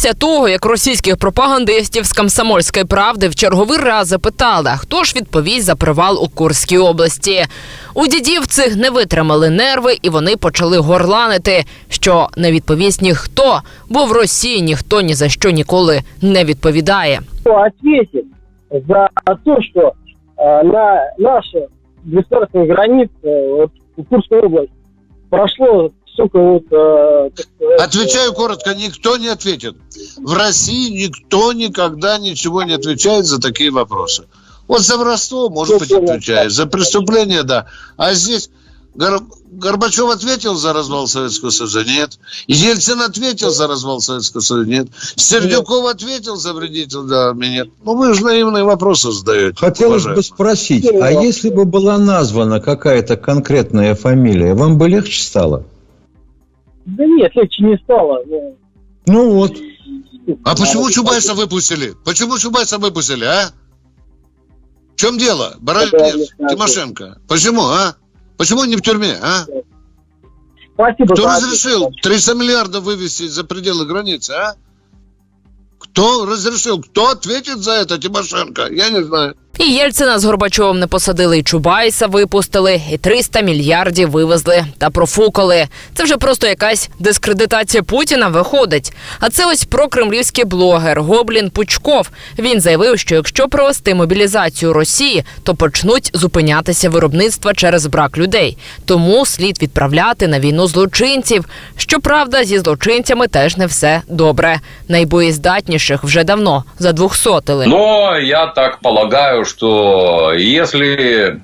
Після того, як російських пропагандистів з комсомольської правди в черговий раз запитали, хто ж відповість за привал у Курській області. У дідів цих не витримали нерви, і вони почали горланити, що не відповість ніхто, бо в Росії ніхто ні за що ніколи не відповідає. кто ответит за то, что э, на наши государственные границы, вот, в Курской области, столько вот... э, сказать, Отвечаю коротко, никто не ответит. В России никто никогда ничего не отвечает за такие вопросы. Вот за воровство, может быть, отвечает, за преступление, да. А здесь Гор- Горбачев ответил за развал Советского Союза? Нет. Ельцин ответил за развал Советского Союза? Нет. Сердюков ответил за вредитель да, армии? Нет. Ну, вы же наивные вопросы задаете. Хотелось уважаемый. бы спросить, а если бы была названа какая-то конкретная фамилия, вам бы легче стало? Да нет, легче не стало. ну, Ну вот, А почему Чубайса выпустили? Почему Чубайса выпустили, а? В чем дело? Знаю. Тимошенко. Почему, а? Почему не в тюрьме, а? Спасибо Кто разрешил ответ. 300 миллиардов вывести за пределы границы, а? Кто разрешил? Кто ответит за это, Тимошенко? Я не знаю. І Єльцина з Горбачовим не посадили, і Чубайса випустили, і 300 мільярдів вивезли та профукали. Це вже просто якась дискредитація Путіна виходить. А це ось прокремлівський блогер Гоблін Пучков. Він заявив, що якщо провести мобілізацію Росії, то почнуть зупинятися виробництва через брак людей. Тому слід відправляти на війну злочинців. Щоправда, зі злочинцями теж не все добре. Найбоєздатніших вже давно задвухсотили. Но я так полагаю, что если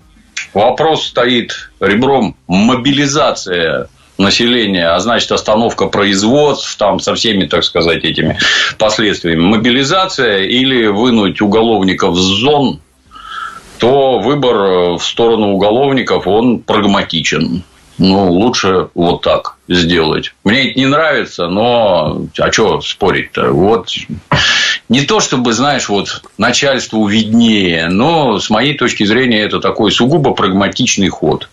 вопрос стоит ребром мобилизация населения, а значит остановка производств там со всеми, так сказать, этими последствиями, мобилизация или вынуть уголовников с зон, то выбор в сторону уголовников, он прагматичен. Ну, лучше вот так сделать. Мне это не нравится, но а что спорить-то? Вот не то чтобы, знаешь, вот начальству виднее, но с моей точки зрения это такой сугубо прагматичный ход.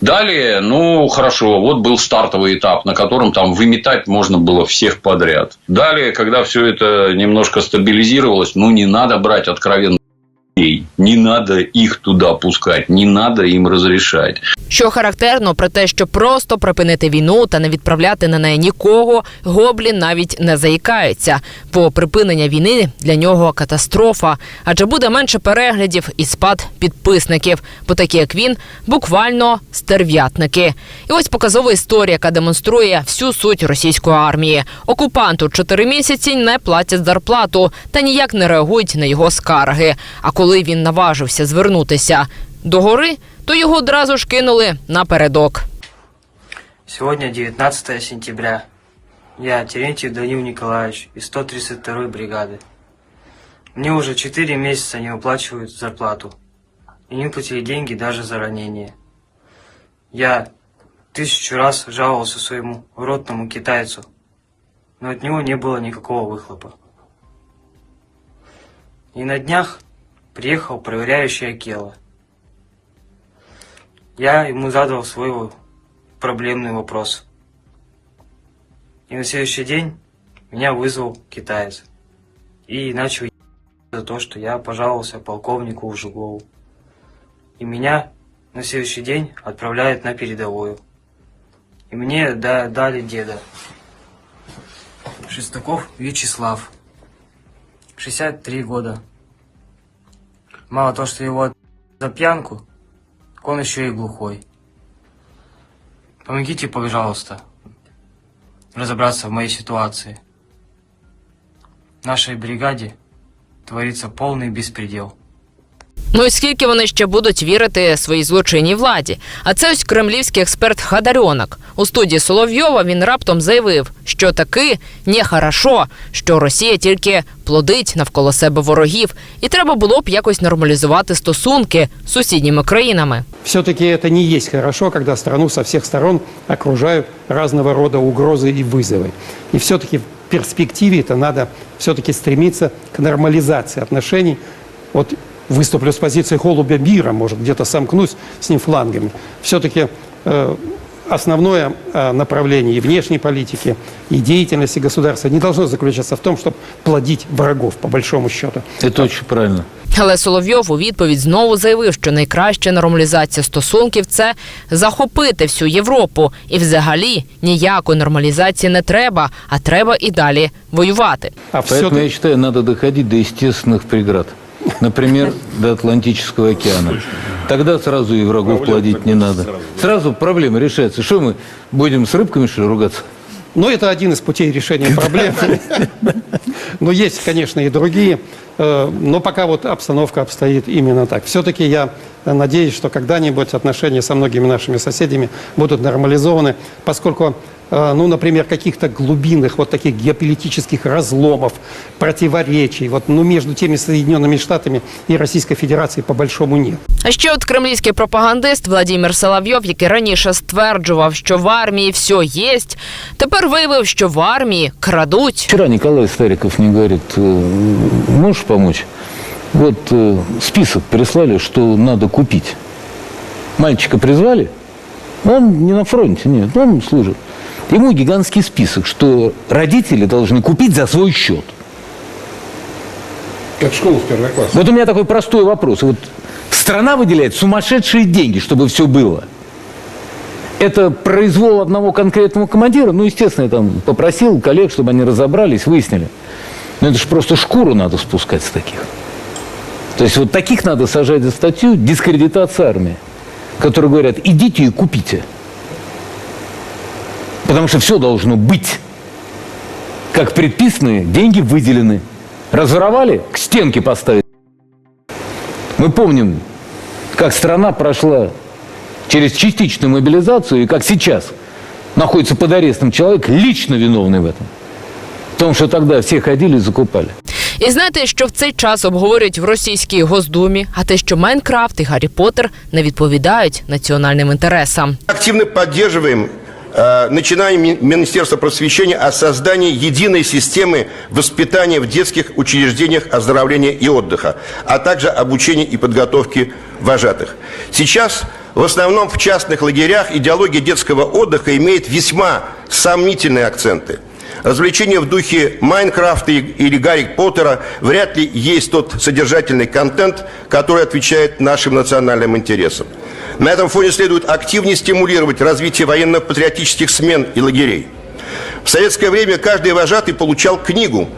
Далее, ну хорошо, вот был стартовый этап, на котором там выметать можно было всех подряд. Далее, когда все это немножко стабилизировалось, ну не надо брать откровенно людей. не надо их туда пускать, не надо им разрешать. Що характерно про те, що просто припинити війну та не відправляти на неї нікого, Гоблін навіть не заїкається. Бо припинення війни для нього катастрофа, адже буде менше переглядів і спад підписників, бо такі як він буквально стерв'ятники. І ось показова історія, яка демонструє всю суть російської армії. Окупанту чотири місяці не платять зарплату та ніяк не реагують на його скарги. А коли він наважився звернутися до гори, то його одразу ж кинули напередок. Сегодня 19 сентября. Я Терентьев Данил Николаевич из 132-й бригады. Мне уже 4 месяца не выплачивают зарплату. И не выплатили деньги даже за ранение. Я тысячу раз жаловался своему уродному китайцу, но от него не было никакого выхлопа. И на днях приехал проверяющий Акела. Я ему задал свой проблемный вопрос. И на следующий день меня вызвал китаец. И начал за то, что я пожаловался полковнику Ужегову. И меня на следующий день отправляют на передовую. И мне да- дали деда. Шестаков Вячеслав. 63 года. Мало то, что его за пьянку, так он еще и глухой. Помогите, пожалуйста, разобраться в моей ситуации. В нашей бригаде творится полный беспредел. Ну і скільки вони ще будуть вірити своїй злочинній владі? А це ось кремлівський експерт Хадарьонок. У студії Соловйова він раптом заявив, що таки не хорошо, що Росія тільки плодить навколо себе ворогів, і треба було б якось нормалізувати стосунки з сусідніми країнами. Все-таки это не есть хорошо, когда страну со всех сторон окружают разного рода угрозы и вызовы. И все-таки в перспективе это надо все-таки стремиться к нормализации отношений. Вот выступлю с позиции голубя мира, может, где-то сомкнусь с ним флангами. Все-таки э, основное э, направление и внешней политики, и деятельности государства не должно заключаться в том, чтобы плодить врагов, по большому счету. Это очень правильно. Але Соловйов у відповідь знову заявив, що найкраща нормалізація стосунків це захопити всю Європу, і взагалі ніякої нормалізації не треба, а треба і далі воювати. А Поэтому все я считаю, надо доходить до естественных преград. Например, до Атлантического океана. Тогда сразу и врагов плодить не надо. Сразу проблема решается. Что мы будем с рыбками что ли, ругаться? Но это один из путей решения проблем. Но есть, конечно, и другие. Э, Но пока вот обстановка обстоит именно так. Все-таки я надеюсь, что когда-нибудь отношения со многими нашими соседями будут нормализованы, поскольку, ну, например, каких-то глубинных вот таких геополитических разломов, противоречий вот, ну, между теми Соединенными Штатами и Российской Федерацией по большому нет. А ще от кремлівський пропагандист Владимир Соловйов, який раніше стверджував, що в армії все єсть, тепер виявив, що в армії крадуть. Вчера Николай Стариков мне говорит, «Э, можешь помочь? Вот э, список прислали, что надо купить. Мальчика призвали, он не на фронте, нет, он служит. Ему гигантский список, что родители должны купить за свой счет. Как школу в первый класс. Вот у меня такой простой вопрос. Вот страна выделяет сумасшедшие деньги, чтобы все было. Это произвол одного конкретного командира. Ну, естественно, я там попросил коллег, чтобы они разобрались, выяснили. Но это же просто шкуру надо спускать с таких. То есть вот таких надо сажать за статью дискредитация армии, которые говорят, идите и купите. Потому что все должно быть. Как предписаны, деньги выделены. Разворовали, к стенке поставить. Мы помним, как страна прошла через частичную мобилизацию, и как сейчас находится под арестом человек, лично виновный в этом. В том, что тогда все ходили и закупали. І знаєте, що в цей час обговорюють в російській Госдумі, а те, що Майнкрафт і Гаррі Поттер не відповідають національним інтересам. Активно поддерживаем э, начинание Ми- Министерства просвещения о создании единой системы воспитания в детских учреждениях оздоровления и отдыха, а также обучения и подготовки вожатых. Сейчас в основном в частных лагерях идеология детского отдыха имеет весьма сомнительные акценты. Развлечения в духе Майнкрафта или Гарри Поттера вряд ли есть тот содержательный контент, который отвечает нашим национальным интересам. На этом фоне следует активнее стимулировать развитие военно-патриотических смен и лагерей. В советское время каждый вожатый получал книгу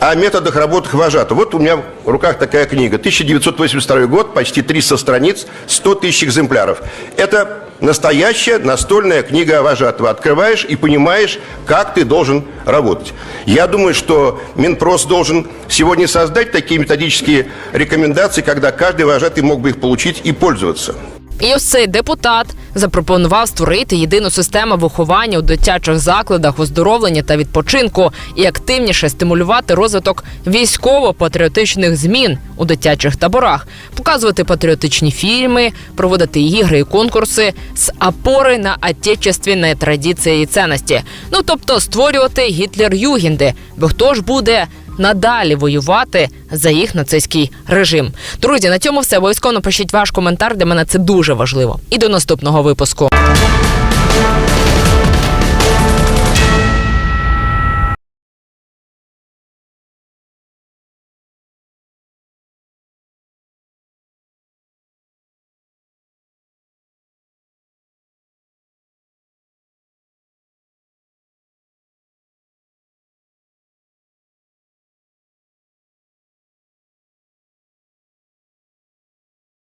о методах работы вожатого. Вот у меня в руках такая книга. 1982 год, почти 300 страниц, 100 тысяч экземпляров. Это настоящая настольная книга вожатого. Открываешь и понимаешь, как ты должен работать. Я думаю, что Минпрос должен сегодня создать такие методические рекомендации, когда каждый вожатый мог бы их получить и пользоваться. І ось цей депутат запропонував створити єдину систему виховання у дитячих закладах, оздоровлення та відпочинку і активніше стимулювати розвиток військово-патріотичних змін у дитячих таборах, показувати патріотичні фільми, проводити ігри і конкурси з опори на отечественні традиції і цінності. Ну тобто створювати гітлер-югенди, бо хто ж буде надалі воювати за їх нацистський режим. Друзі, на цьому все обов'язково напишіть ваш коментар. Для мене це дуже важливо. І до наступного випуску.